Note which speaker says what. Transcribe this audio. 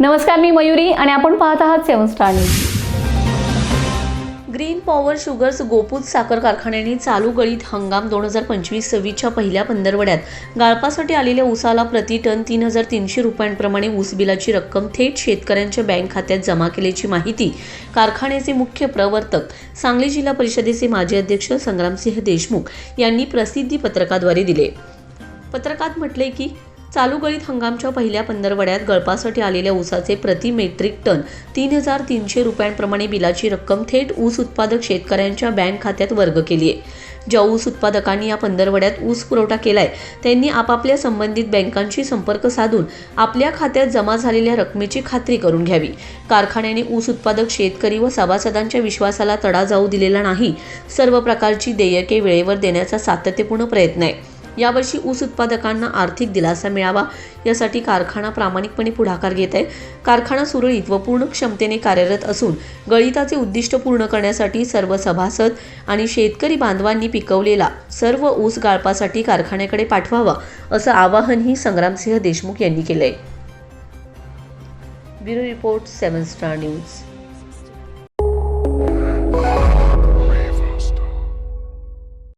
Speaker 1: नमस्कार मी मयुरी आणि आपण पाहत आहात seven star news.
Speaker 2: Green power sugars गोपूत साखर कारखान्याने चालू गळीत हंगाम दोन हजार पंचवीस सव्वीसच्या पहिल्या पंधरवड्यात. गाळपासाठी आलेल्या ऊसाला प्रति टन तीन हजार तीनशे रुपयांप्रमाणे ऊस बिलाची रक्कम थेट शेतकऱ्यांच्या बँक खात्यात जमा केल्याची माहिती कारखान्याचे मुख्य प्रवर्तक सांगली जिल्हा परिषदेचे माजी अध्यक्ष संग्रामसिंह देशमुख यांनी प्रसिद्धी पत्रकाद्वारे दिले. पत्रकात म्हटले की चालू गळीत हंगामच्या पहिल्या पंधरवड्यात गळपासाठी आलेल्या ऊसाचे प्रति मेट्रिक टन तीन हजार तीनशे रुपयांप्रमाणे बिलाची रक्कम थेट ऊस उत्पादक शेतकऱ्यांच्या बँक खात्यात वर्ग केली आहे. ज्या ऊस उत्पादकांनी या पंधरवड्यात ऊस पुरवठा केलाय त्यांनी आपापल्या संबंधित बँकांशी संपर्क साधून आपल्या खात्यात जमा झालेल्या रकमेची खात्री करून घ्यावी. कारखान्याने ऊस उत्पादक शेतकरी व सभासदांच्या विश्वासाला तडा जाऊ दिलेला नाही. सर्व प्रकारची देयके वेळेवर देण्याचा सातत्यपूर्ण प्रयत्न आहे. यावर्षी ऊस उत्पादकांना आर्थिक दिलासा मिळावा यासाठी कारखाना प्रामाणिकपणे पुढाकार घेत आहे. कारखाना सुरळीत व पूर्ण क्षमतेने कार्यरत असून गळिताचे उद्दिष्ट पूर्ण करण्यासाठी सर्व सभासद आणि शेतकरी बांधवांनी पिकवलेला सर्व ऊस गाळपासाठी कारखान्याकडे पाठवावा असं आवाहनही संग्रामसिंह देशमुख यांनी केलंय. Bureau report seven star news.